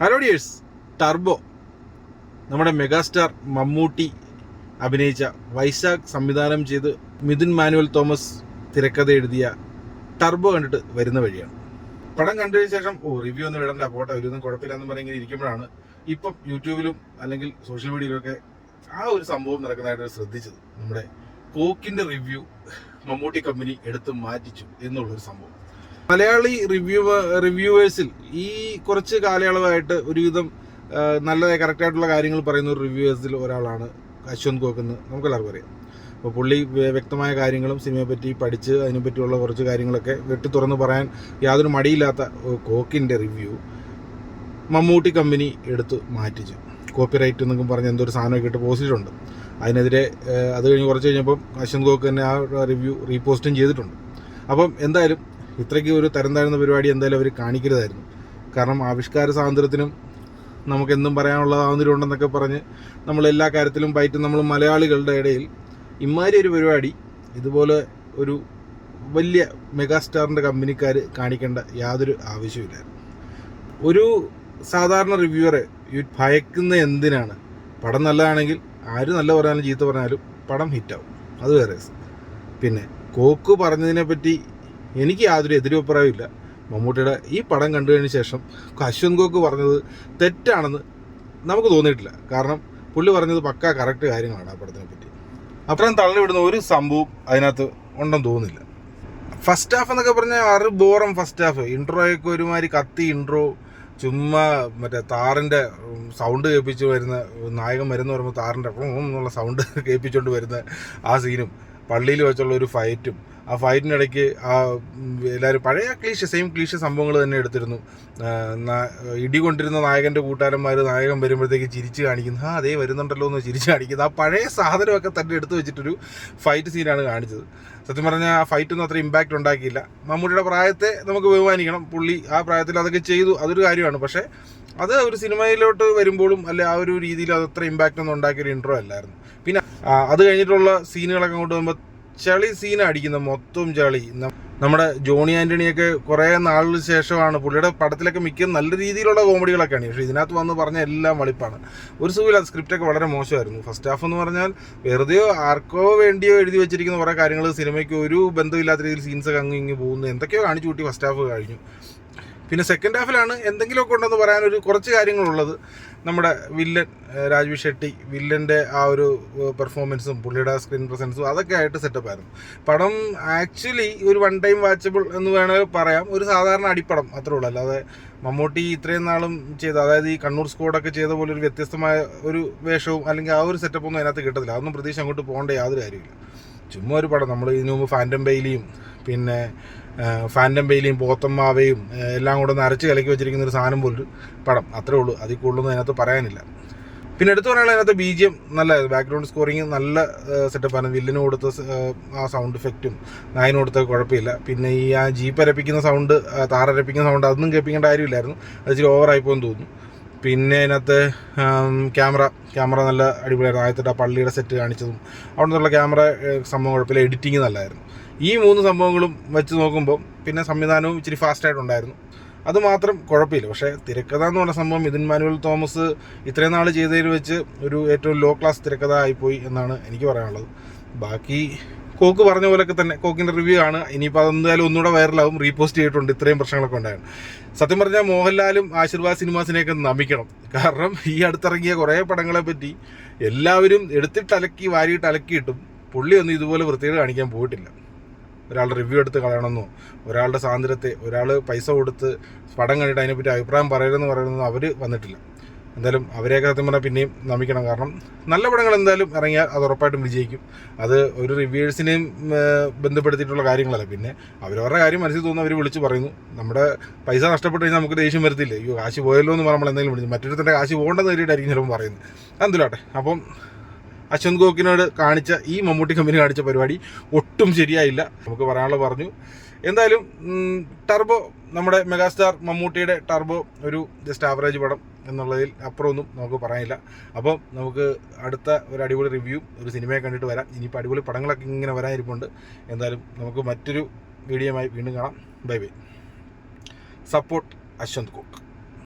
Hello dears turbo നമ്മുടെ megastar Mammootty അഭിനയിച്ച വൈശാഖ് സംവിധാനം ചെയ്ത് മിഥുൻ മാനുവൽ തോമസ് തിരക്കഥ എഴുതിയ ടർബോ കണ്ടിട്ട് വരുന്ന വഴിയാണ്. പടം കണ്ടതിന് ശേഷം ഓ റിവ്യൂ ഒന്നും ഇടണ്ട പോട്ടെ ഒരുന്നും കുഴപ്പമില്ലെന്ന് പറഞ്ഞ് ഇരിക്കുമ്പോഴാണ് ഇപ്പം യൂട്യൂബിലും അല്ലെങ്കിൽ സോഷ്യൽ മീഡിയയിലൊക്കെ ആ ഒരു സംഭവം നടക്കുന്നതായിട്ട് ശ്രദ്ധിച്ചത്. നമ്മുടെ കോക്കിന്റെ റിവ്യൂ മമ്മൂട്ടി കമ്പനി എടുത്ത് മാറ്റിച്ചു എന്നുള്ളൊരു സംഭവം. മലയാളി റിവ്യൂ റിവ്യൂവേഴ്സിൽ ഈ കുറച്ച് കാലയളവായിട്ട് ഒരുവിധം നല്ല കറക്റ്റായിട്ടുള്ള കാര്യങ്ങൾ പറയുന്ന ഒരു റിവ്യൂവേഴ്സിൽ ഒരാളാണ് അശ്വന്ത് കോക്കെന്ന്. നമുക്കെല്ലാവർക്കും അറിയാം. അപ്പോൾ പുള്ളി വ്യക്തമായ കാര്യങ്ങളും സിനിമയെ പറ്റി പഠിച്ച് അതിനെപ്പറ്റിയുള്ള കുറച്ച് കാര്യങ്ങളൊക്കെ വെട്ടി തുറന്ന് പറയാൻ യാതൊരു മടിയില്ലാത്ത കോക്കിന്റെ റിവ്യൂ മമ്മൂട്ടി കമ്പനി എടുത്ത് മാറ്റിച്ചു. കോപ്പിറൈറ്റ് എന്നൊക്കെ പറഞ്ഞ് എന്തോ ഒരു സാധനമൊക്കെ ഇട്ട് പോസ്റ്റിട്ടുണ്ട് അതിനെതിരെ അത് കഴിഞ്ഞ് കുറച്ച് കഴിഞ്ഞപ്പം അശ്വന്ത് കോക്ക് തന്നെ ആ റിവ്യൂ റീപോസ്റ്റും ചെയ്തിട്ടുണ്ട്. അപ്പം എന്തായാലും ഇത്രയ്ക്ക് ഒരു തരം താഴ്ന്ന പരിപാടി എന്തായാലും അവർ കാണിക്കരുതായിരുന്നു. കാരണം ആവിഷ്കാര സ്വാതന്ത്ര്യത്തിനും നമുക്ക് എന്തും പറയാനുള്ള സ്വാതന്ത്ര്യം ഉണ്ടെന്നൊക്കെ പറഞ്ഞ് നമ്മൾ എല്ലാ കാര്യത്തിലും പയറ്റും നമ്മൾ മലയാളികളുടെ ഇടയിൽ ഇമാതിരി ഒരു പരിപാടി ഇതുപോലെ ഒരു വലിയ മെഗാസ്റ്റാറിന്റെ കമ്പനിക്കാർ കാണിക്കേണ്ട യാതൊരു ആവശ്യമില്ലായിരുന്നു ഒരു സാധാരണ റിവ്യൂവറെ ഭയക്കുന്ന എന്തിനാണ്? പടം നല്ലതാണെങ്കിൽ ആര് നല്ല പറഞ്ഞാലും ചീത്ത പറഞ്ഞാലും പടം ഹിറ്റാവും. അത് വേറെ പിന്നെ കോക്ക് പറഞ്ഞതിനെ പറ്റി എനിക്ക് യാതൊരു എതിരഭിപ്രായമില്ല മമ്മൂട്ടിയുടെ ഈ പടം കണ്ടു കഴിഞ്ഞ ശേഷം അശ്വന്ത് ഗോക്ക് പറഞ്ഞത് തെറ്റാണെന്ന് നമുക്ക് തോന്നിയിട്ടില്ല. കാരണം പുള്ളി പറഞ്ഞത് പക്ക കറക്റ്റ് കാര്യങ്ങളാണ് ആ പടത്തിനെ പറ്റി. അത്രയും തള്ളിവിടുന്ന ഒരു സംഭവം അതിനകത്ത് ഉണ്ടെന്ന് തോന്നുന്നില്ല. ഫസ്റ്റ് ഹാഫ് എന്നൊക്കെ പറഞ്ഞാൽ അറ് ബോറം ഫസ്റ്റ് ഹാഫ് ഇൻട്രോയൊക്കെ ഒരുമാതിരി കത്തി ഇൻട്രോ ചുമ്മാ മറ്റേ താറിന്റെ സൗണ്ട് കേൾപ്പിച്ച് വരുന്ന നായകൻ വരുന്ന പറയുമ്പോൾ താറിന്റെ എന്നുള്ള സൗണ്ട് കേൾപ്പിച്ചുകൊണ്ട് വരുന്ന ആ സീനും പള്ളിയിൽ വെച്ചുള്ള ഒരു ഫൈറ്റും ആ ഫൈറ്റിനിടയ്ക്ക് ആ എല്ലാവരും പഴയ ക്ലീശ സെയിം ക്ലീശ സംഭവങ്ങൾ തന്നെ എടുത്തിരുന്നു. ഇടികൊണ്ടിരുന്ന ഇടി കൊണ്ടിരുന്ന നായകന്റെ കൂട്ടുകാരന്മാർ നായകൻ വരുമ്പോഴത്തേക്ക് ചിരിച്ച് കാണിക്കുന്നു. ആ അതേ വരുന്നുണ്ടല്ലോ എന്ന് ചിരിച്ച് കാണിക്കുന്നു. ആ പഴയ സാധനമൊക്കെ തന്നെ എടുത്തു വെച്ചിട്ടൊരു ഫൈറ്റ് സീനാണ് കാണിച്ചത്. സത്യം പറഞ്ഞാൽ ആ ഫൈറ്റൊന്നും അത്ര ഇമ്പാക്റ്റ് ഉണ്ടാക്കിയില്ല. മമ്മൂട്ടിയുടെ പ്രായത്തെ നമുക്ക് ബഹുമാനിക്കണം. പുള്ളി ആ പ്രായത്തിൽ അതൊക്കെ ചെയ്തു. അതൊരു കാര്യമാണ്. പക്ഷേ അത് ഒരു സിനിമയിലോട്ട് വരുമ്പോഴും അല്ലെ ആ ഒരു രീതിയിൽ അത് അത്ര ഇമ്പാക്റ്റ് ഒന്നും ഉണ്ടാക്കിയൊരു ഇൻട്രോ അല്ലായിരുന്നു. പിന്നെ അത് കഴിഞ്ഞിട്ടുള്ള സീനുകളൊക്കെ അങ്ങോട്ട് വരുമ്പോൾ ചളി സീനാണ് അടിക്കുന്ന മൊത്തം ചളി. നമ്മുടെ ജോണി ആന്റണിയൊക്കെ കുറേ നാളിന് ശേഷമാണ് പുള്ളിയുടെ പടത്തിലൊക്കെ മിക്ക നല്ല രീതിയിലുള്ള കോമഡികളൊക്കെയാണ്. പക്ഷേ ഇതിനകത്ത് വന്ന് പറഞ്ഞ എല്ലാം വളിപ്പാണ്. ഒരു സുഖമില്ല സ്ക്രിപ്റ്റൊക്കെ വളരെ മോശമായിരുന്നു. ഫസ്റ്റ് ഹാഫ് എന്ന് പറഞ്ഞാൽ വെറുതെയോ ആർക്കോ വേണ്ടിയോ എഴുതി വെച്ചിരിക്കുന്ന കുറേ കാര്യങ്ങൾ സിനിമയ്ക്ക് ഒരു ബന്ധമില്ലാത്ത രീതിയിൽ സീൻസൊക്കെ അങ്ങ് ഇങ്ങ് പോകുന്നു. എന്തൊക്കെയോ കാണിച്ചു കൂട്ടി ഫസ്റ്റ് ഹാഫ് കഴിഞ്ഞു. പിന്നെ സെക്കൻഡ് ഹാഫിലാണ് എന്തെങ്കിലുമൊക്കെ ഉണ്ടെന്ന് പറയാൻ ഒരു കുറച്ച് കാര്യങ്ങളുള്ളത്. നമ്മുടെ വില്ലൻ രാജ്വി ഷെട്ടി വില്ലന്റെ ആ ഒരു പെർഫോമൻസും പുള്ളിയുടെ സ്ക്രീൻ പ്രസൻസും അതൊക്കെ ആയിട്ട് സെറ്റപ്പ് ആയിരുന്നു. പടം ആക്ച്വലി ഒരു വൺ ടൈം വാച്ചബിൾ എന്ന് വേണമെങ്കിൽ പറയാം. ഒരു സാധാരണ അടിപ്പടം അത്രേ ഉള്ളൂ. അല്ലാതെ മമ്മൂട്ടി ഇത്രയും നാളും ചെയ്ത അതായത് ഈ കണ്ണൂർ സ്കോഡൊക്കെ ചെയ്ത പോലെ ഒരു വ്യത്യസ്തമായ ഒരു വേഷവും അല്ലെങ്കിൽ ആ ഒരു സെറ്റപ്പ് ഒന്നും അതിനകത്ത് കിട്ടത്തില്ല. അതൊന്നും പ്രതീക്ഷ അങ്ങോട്ട് പോകേണ്ട യാതൊരു കാര്യമില്ല ചുമ്മാ ഒരു പടം. നമ്മൾ ഇതിനു മുമ്പ് ഫാന്റം ബെയിലിയും പിന്നെ ഫാന്റം ബെയിലിയും പോത്തമ്മാവയും എല്ലാം കൂടെ ഒന്ന് അരച്ച് കലക്കി വെച്ചിരിക്കുന്ന ഒരു സാധനം പോലൊരു പടം. അത്രേ ഉള്ളൂ. അതിൽ കൂടുതലൊന്നും അതിനകത്ത് പറയാനില്ല. പിന്നെ എടുത്തു പറയാനുള്ള അതിനകത്ത് ബി ജി എം നല്ല ബാക്ക്ഗ്രൗണ്ട് സ്കോറിങ് നല്ല സെറ്റപ്പാണ് വില്ലിന് കൊടുത്ത ആ, ആ സൗണ്ട് എഫക്റ്റും നായന് കൊടുത്ത കുഴപ്പമില്ല. പിന്നെ ഈ ആ ജീപ്പ് അരപ്പിക്കുന്ന സൗണ്ട് താറരപ്പിക്കുന്ന സൗണ്ട് അതൊന്നും കേൾപ്പിക്കേണ്ട കാര്യമില്ലായിരുന്നു. അത് ഇച്ചിരി ഓവറായിപ്പോയെന്ന് തോന്നുന്നു. പിന്നെ അതിനകത്ത് ക്യാമറ ക്യാമറ നല്ല അടിപൊളിയായിരുന്നു. ആദ്യത്തെ ആ പള്ളിയുടെ സെറ്റ് കാണിച്ചതും അവിടെ നിന്നുള്ള ക്യാമറ സംഭവം കുഴപ്പമില്ല. എഡിറ്റിങ് നല്ലതായിരുന്നു ഈ മൂന്ന് സംഭവങ്ങളും വെച്ച് നോക്കുമ്പോൾ പിന്നെ സംവിധാനവും ഇച്ചിരി ഫാസ്റ്റായിട്ടുണ്ടായിരുന്നു അത് മാത്രം കുഴപ്പമില്ല. പക്ഷേ തിരക്കഥ എന്ന് പറഞ്ഞ സംഭവം മിഥുൻ മാനുവൽ തോമസ് ഇത്രയും നാൾ ചെയ്തതിൽ വെച്ച് ഒരു ഏറ്റവും ലോ ക്ലാസ് തിരക്കഥ ആയിപ്പോയി എന്നാണ് എനിക്ക് പറയാനുള്ളത്. ബാക്കി കോക്ക് പറഞ്ഞ പോലൊക്കെ തന്നെ കോക്കിന്റെ റിവ്യൂ ആണ്. ഇനിയിപ്പോൾ അതെന്തായാലും ഒന്നുകൂടെ വൈറലാവും റീപോസ്റ്റ് ചെയ്തിട്ടുണ്ട്. ഇത്രയും പ്രശ്നങ്ങളൊക്കെ ഉണ്ടായിരുന്നു സത്യം പറഞ്ഞാൽ മോഹൻലാലും ആശീർവാദ് സിനിമാസിനെയൊക്കെ നമിക്കണം. കാരണം ഈ അടുത്തിറങ്ങിയ കുറേ പടങ്ങളെ പറ്റി എല്ലാവരും എടുത്തിട്ട് അലക്കി വാരിയിട്ട് അലക്കിയിട്ടും പുള്ളി ഒന്നും ഇതുപോലെ വൃത്തികേട് കാണിക്കാൻ പോയിട്ടില്ല. ഒരാളുടെ റിവ്യൂ എടുത്ത് കളയണമെന്നോ ഒരാളുടെ സ്വാതന്ത്ര്യത്തെ ഒരാൾ പൈസ കൊടുത്ത് പടം കണ്ടിട്ട് അതിനെപ്പറ്റി അഭിപ്രായം പറയരുതെന്ന് പറയണമെന്നോ അവർ വന്നിട്ടില്ല. എന്തായാലും അവരെയൊക്കെ സത്യം പറഞ്ഞാൽ പിന്നെയും നമിക്കണം. കാരണം നല്ല പടങ്ങൾ എന്തായാലും ഇറങ്ങിയാൽ അത് ഉറപ്പായിട്ടും വിജയിക്കും. അത് ഒരു റിവ്യൂവേഴ്സിനെയും ബന്ധപ്പെടുത്തിയിട്ടുള്ള കാര്യങ്ങളല്ല. പിന്നെ അവരവരുടെ കാര്യം മനസ്സിൽ തോന്നുന്നു അവർ വിളിച്ച് പറയുന്നു. നമ്മുടെ പൈസ നഷ്ടപ്പെട്ട് കഴിഞ്ഞാൽ നമുക്ക് ദേഷ്യം വരത്തില്ലേ? അയ്യോ കാശ് പോയല്ലോ എന്ന് നമ്മൾ എന്തെങ്കിലും വിളിച്ചു മറ്റൊരുത്തന്റെ കാശ് പോകേണ്ടെന്ന് കയറിയിട്ടായിരിക്കും ചിലപ്പോൾ പറയുന്നത്. എന്തിലാട്ടെ അപ്പം അശ്വന്ത് ഗോക്കിനോട് കാണിച്ച ഈ മമ്മൂട്ടി കമ്പനി കാണിച്ച പരിപാടി ഒട്ടും ശരിയായില്ല. നമുക്ക് പറയാനുള്ള പറഞ്ഞു. എന്തായാലും ടർബോ നമ്മുടെ മെഗാസ്റ്റാർ മമ്മൂട്ടിയുടെ ടർബോ ഒരു ജസ്റ്റ് ആവറേജ് പടം എന്നുള്ളതിൽ അപ്പുറമൊന്നും നമുക്ക് പറയാനില്ല. അപ്പം നമുക്ക് അടുത്ത ഒരു അടിപൊളി റിവ്യൂ ഒരു സിനിമയെ കണ്ടിട്ട് വരാം. ഇനിയിപ്പോൾ അടിപൊളി പടങ്ങളൊക്കെ ഇങ്ങനെ വരാനിരിപ്പുണ്ട്. എന്തായാലും നമുക്ക് മറ്റൊരു വീഡിയോയുമായി വീണ്ടും കാണാം. Bye bye support Ashwanth Kok